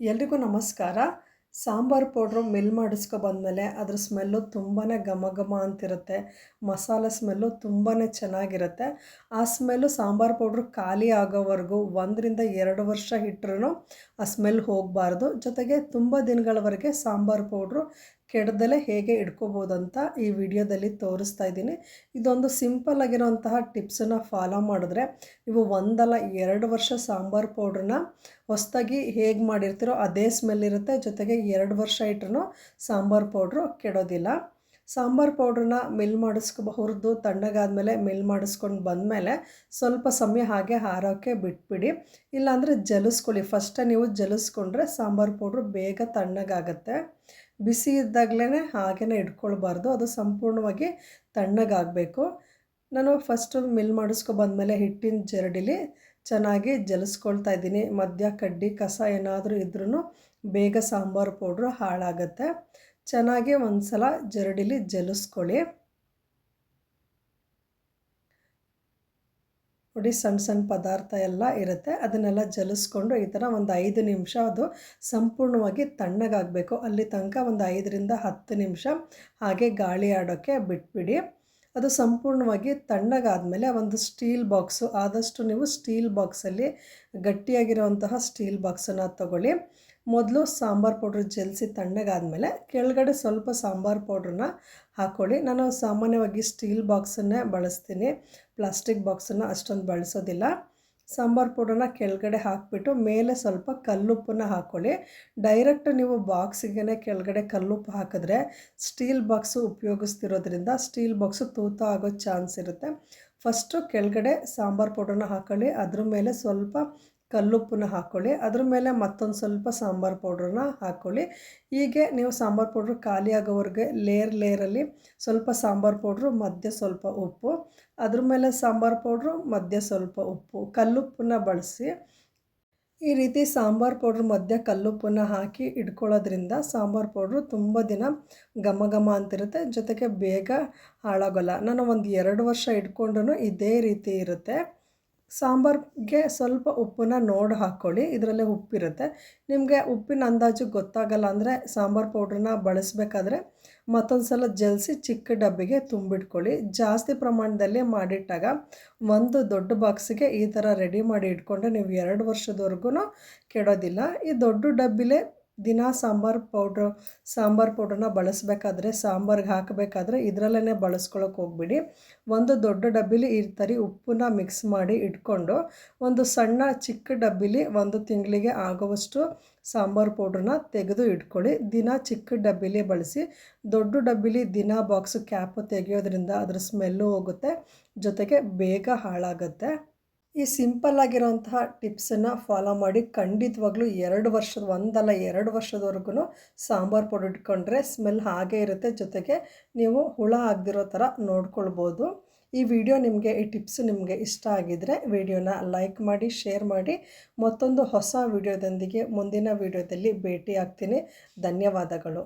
ಎಲ್ರಿಗೂ ನಮಸ್ಕಾರ. Sambar powder mill ಮಾಡಿಸ್ಕೊ ಬಂದಮೇಲೆ ಅದ್ರ ಸ್ಮೆಲ್ಲು ತುಂಬಾ ಘಮ ಘಮ ಅಂತಿರುತ್ತೆ. ಮಸಾಲೆ ಸ್ಮೆಲ್ಲು ತುಂಬಾ ಚೆನ್ನಾಗಿರುತ್ತೆ. ಆ ಸ್ಮೆಲ್ಲು ಸಾಂಬಾರು ಪೌಡ್ರು ಖಾಲಿ ಆಗೋವರೆಗೂ ಒಂದರಿಂದ ಎರಡು ವರ್ಷ ಇಟ್ರೂ ಆ ಸ್ಮೆಲ್ ಹೋಗಬಾರ್ದು. ಜೊತೆಗೆ ತುಂಬ ದಿನಗಳವರೆಗೆ ಸಾಂಬಾರು ಪೌಡ್ರು ಕೆಡ್ದಲೇ ಹೇಗೆ ಇಟ್ಕೋಬೋದು ಅಂತ ಈ ವಿಡಿಯೋದಲ್ಲಿ ತೋರಿಸ್ತಾ ಇದ್ದೀನಿ. ಇದೊಂದು ಸಿಂಪಲ್ ಆಗಿರೋಂತಹ ಟಿಪ್ಸನ್ನು ಫಾಲೋ ಮಾಡಿದ್ರೆ ನೀವು ಒಂದಲ್ಲ ಎರಡು ವರ್ಷ ಸಾಂಬಾರು ಪೌಡ್ರನ್ನ ಹೊಸದಾಗಿ ಹೇಗೆ ಮಾಡಿರ್ತೀರೋ ಅದೇ ಸ್ಮೆಲ್ ಇರುತ್ತೆ. ಜೊತೆಗೆ ಎರಡು ವರ್ಷ ಇಟ್ರೂ ಸಾಂಬಾರು ಪೌಡ್ರು ಕೆಡೋದಿಲ್ಲ. ಸಾಂಬಾರು ಪೌಡ್ರನ್ನ ಮಿಲ್ ಮಾಡಿಸ್ಕೊ ಹುರಿದು ತಣ್ಣಗಾದ್ಮೇಲೆ ಮಿಲ್ ಮಾಡಿಸ್ಕೊಂಡು ಬಂದಮೇಲೆ ಸ್ವಲ್ಪ ಸಮಯ ಹಾಗೆ ಹಾರೋಕ್ಕೆ ಬಿಟ್ಬಿಡಿ. ಇಲ್ಲಾಂದರೆ ಜಲಿಸ್ಕೊಳ್ಳಿ. ಫಸ್ಟೇ ನೀವು ಜಲಿಸ್ಕೊಂಡ್ರೆ ಸಾಂಬಾರು ಪೌಡ್ರು ಬೇಗ ತಣ್ಣಗಾಗತ್ತೆ. ಬಿಸಿ ಇದ್ದಾಗಲೇ ಹಾಗೇ ಇಟ್ಕೊಳ್ಬಾರ್ದು. ಅದು ಸಂಪೂರ್ಣವಾಗಿ ತಣ್ಣಗಾಗಬೇಕು. ನಾನು ಫಸ್ಟು ಮಿಲ್ ಮಾಡಿಸ್ಕೊ ಬಂದಮೇಲೆ ಹಿಟ್ಟಿನ ಜರಡಿಲಿ ಚೆನ್ನಾಗಿ ಜಲಿಸ್ಕೊಳ್ತಾ ಇದ್ದೀನಿ. ಮಧ್ಯ ಕಡ್ಡಿ, ಕಸ ಏನಾದರೂ ಇದ್ರೂ ಬೇಗ ಸಾಂಬಾರು ಪೌಡ್ರು ಹಾಳಾಗತ್ತೆ. ಚೆನ್ನಾಗಿ ಒಂದು ಸಲ ಜರಡಿಲಿ ಜಲಿಸ್ಕೊಳ್ಳಿ. ನೋಡಿ ಸಣ್ಣ ಸಣ್ಣ ಪದಾರ್ಥ ಎಲ್ಲ ಇರುತ್ತೆ. ಅದನ್ನೆಲ್ಲ ಜಲಿಸ್ಕೊಂಡು ಈ ಥರ ಒಂದು ಐದು ನಿಮಿಷ ಅದು ಸಂಪೂರ್ಣವಾಗಿ ತಣ್ಣಗಾಗಬೇಕು. ಅಲ್ಲಿ ತನಕ ಒಂದು ಐದರಿಂದ ಹತ್ತು ನಿಮಿಷ ಹಾಗೆ ಗಾಳಿ ಆಡೋಕ್ಕೆ ಬಿಟ್ಬಿಡಿ. ಅದು ಸಂಪೂರ್ಣವಾಗಿ ತಣ್ಣಗಾದಮೇಲೆ ಒಂದು ಸ್ಟೀಲ್ ಬಾಕ್ಸು, ಆದಷ್ಟು ನೀವು ಸ್ಟೀಲ್ ಬಾಕ್ಸಲ್ಲಿ ಗಟ್ಟಿಯಾಗಿರುವಂತಹ ಸ್ಟೀಲ್ ಬಾಕ್ಸನ್ನು ತಗೊಳ್ಳಿ. ಮೊದಲು ಸಾಂಬಾರು ಪೌಡ್ರ್ ಜಲ್ಸಿ ತಣ್ಣಗಾದಮೇಲೆ ಕೆಳಗಡೆ ಸ್ವಲ್ಪ ಸಾಂಬಾರು ಪೌಡ್ರನ್ನ ಹಾಕ್ಕೊಳ್ಳಿ ನಾನು ಸಾಮಾನ್ಯವಾಗಿ ಸ್ಟೀಲ್ ಬಾಕ್ಸನ್ನೇ ಬಳಸ್ತೀನಿ. ಪ್ಲಾಸ್ಟಿಕ್ ಬಾಕ್ಸನ್ನು ಅಷ್ಟೊಂದು ಬಳಸೋದಿಲ್ಲ. ಸಾಂಬಾರು ಪುಡನ ಕೆಳಗಡೆ ಹಾಕಿಬಿಟ್ಟು ಮೇಲೆ ಸ್ವಲ್ಪ ಕಲ್ಲುಪ್ಪನ್ನ ಹಾಕ್ಕೊಳ್ಳಿ ಡೈರೆಕ್ಟ್ ನೀವು ಬಾಕ್ಸಿಗೆ ಕೆಳಗಡೆ ಕಲ್ಲುಪ್ಪು ಹಾಕಿದ್ರೆ ಸ್ಟೀಲ್ ಬಾಕ್ಸು ಉಪಯೋಗಿಸ್ತಿರೋದ್ರಿಂದ ಸ್ಟೀಲ್ ಬಾಕ್ಸು ತೂತ ಆಗೋ ಚಾನ್ಸ್ ಇರುತ್ತೆ. ಫಸ್ಟು ಕೆಳಗಡೆ ಸಾಂಬಾರು ಪೌಡ್ರನ್ನ ಹಾಕ್ಕೊಳ್ಳಿ ಅದ್ರ ಮೇಲೆ ಸ್ವಲ್ಪ ಕಲ್ಲುಪ್ಪನ್ನ ಹಾಕ್ಕೊಳ್ಳಿ ಅದ್ರ ಮೇಲೆ ಮತ್ತೊಂದು ಸ್ವಲ್ಪ ಸಾಂಬಾರು ಪೌಡ್ರನ್ನ ಹಾಕ್ಕೊಳ್ಳಿ ಹೀಗೆ ನೀವು ಸಾಂಬಾರು ಪೌಡ್ರು ಖಾಲಿ ಆಗೋವರೆಗೆ ಲೇಯರ್ ಲೇಯರಲ್ಲಿ ಸ್ವಲ್ಪ ಸಾಂಬಾರು ಪೌಡ್ರು, ಮಧ್ಯೆ ಸ್ವಲ್ಪ ಉಪ್ಪು ಅದ್ರ ಮೇಲೆ ಸಾಂಬಾರು ಪೌಡ್ರು, ಮಧ್ಯೆ ಸ್ವಲ್ಪ ಉಪ್ಪು, ಕಲ್ಲುಪ್ಪನ್ನ ಬಳಸಿ. ಈ ರೀತಿ ಸಾಂಬಾರು ಪೌಡ್ರ್, ಮಧ್ಯೆ ಕಲ್ಲುಪ್ಪನ್ನ ಹಾಕಿ ಇಟ್ಕೊಳ್ಳೋದ್ರಿಂದ ಸಾಂಬಾರು ಪೌಡ್ರು ತುಂಬ ದಿನ ಘಮ ಘಮ ಅಂತಿರುತ್ತೆ. ಜೊತೆಗೆ ಬೇಗ ಹಾಳಾಗೋಲ್ಲ. ನಾನು ಒಂದು ಎರಡು ವರ್ಷ ಇಟ್ಕೊಂಡ್ರೂ ಇದೇ ರೀತಿ ಇರುತ್ತೆ. ಸಾಂಬಾರಿಗೆ ಸ್ವಲ್ಪ ಉಪ್ಪನ್ನ ನೋಡಿ ಹಾಕ್ಕೊಳ್ಳಿ ಇದರಲ್ಲೇ ಉಪ್ಪಿರುತ್ತೆ. ನಿಮಗೆ ಉಪ್ಪಿನ ಅಂದಾಜು ಗೊತ್ತಾಗಲ್ಲ ಅಂದರೆ ಸಾಂಬಾರು ಪೌಡ್ರನ್ನ ಬಳಸಬೇಕಾದ್ರೆ ಮತ್ತೊಂದು ಸಲ ಜಲಿಸಿ ಚಿಕ್ಕ ಡಬ್ಬಿಗೆ ತುಂಬಿಟ್ಕೊಳ್ಳಿ. ಜಾಸ್ತಿ ಪ್ರಮಾಣದಲ್ಲಿ ಮಾಡಿಟ್ಟಾಗ ಒಂದು ದೊಡ್ಡ ಬಾಕ್ಸಿಗೆ ಈ ಥರ ರೆಡಿ ಮಾಡಿ ಇಟ್ಕೊಂಡ್ರೆ ನೀವು ಎರಡು ವರ್ಷದವರೆಗೂ ಕೆಡೋದಿಲ್ಲ. ಈ ದೊಡ್ಡ ಡಬ್ಬಿಲೇ ದಿನ ಸಾಂಬಾರು ಪೌಡ್ರ್, ಸಾಂಬಾರು ಪೌಡ್ರನ್ನ ಬಳಸಬೇಕಾದ್ರೆ ಸಾಂಬಾರ್ಗೆ ಹಾಕಬೇಕಾದ್ರೆ ಇದರಲ್ಲೇ ಬಳಸ್ಕೊಳಕ್ಕೆ ಹೋಗ್ಬಿಡಿ. ಒಂದು ದೊಡ್ಡ ಡಬ್ಬಿಲಿ ಈ ಥರ ಉಪ್ಪನ್ನ ಮಿಕ್ಸ್ ಮಾಡಿ ಇಟ್ಕೊಂಡು ಒಂದು ಸಣ್ಣ ಚಿಕ್ಕ ಡಬ್ಬಿಲಿ ಒಂದು ತಿಂಗಳಿಗೆ ಆಗುವಷ್ಟು ಸಾಂಬಾರು ಪೌಡ್ರನ್ನ ತೆಗೆದು ಇಟ್ಕೊಳ್ಳಿ. ದಿನ ಚಿಕ್ಕ ಡಬ್ಬಿಲಿ ಬಳಸಿ, ದೊಡ್ಡ ಡಬ್ಬಿಲಿ ದಿನ ಬಾಕ್ಸು ಕ್ಯಾಪು ತೆಗೆಯೋದ್ರಿಂದ ಅದರ ಸ್ಮೆಲ್ಲು ಹೋಗುತ್ತೆ, ಜೊತೆಗೆ ಬೇಗ ಹಾಳಾಗುತ್ತೆ. ಈ ಸಿಂಪಲ್ ಆಗಿರೋಂತಹ ಟಿಪ್ಸನ್ನು ಫಾಲೋ ಮಾಡಿ ಖಂಡಿತವಾಗ್ಲೂ ಎರಡು ವರ್ಷದ, ಒಂದಲ್ಲ, ಎರಡು ವರ್ಷದವರೆಗೂ ಸಾಂಬಾರು ಪೌಡರ್ ಇಟ್ಕೊಂಡ್ರೆ ಸ್ಮೆಲ್ ಹಾಗೇ ಇರುತ್ತೆ. ಜೊತೆಗೆ ನೀವು ಹುಳ ಆಗದಿರೋ ಥರ ನೋಡ್ಕೊಳ್ಬೋದು. ಈ ವಿಡಿಯೋ ನಿಮಗೆ, ಈ ಟಿಪ್ಸ್ ನಿಮಗೆ ಇಷ್ಟ ಆಗಿದರೆ ವಿಡಿಯೋನ ಲೈಕ್ ಮಾಡಿ, ಶೇರ್ ಮಾಡಿ. ಮತ್ತೊಂದು ಹೊಸ ವಿಡಿಯೋದೊಂದಿಗೆ ಮುಂದಿನ ವಿಡಿಯೋದಲ್ಲಿ ಭೇಟಿ ಆಗ್ತೀನಿ ಧನ್ಯವಾದಗಳು.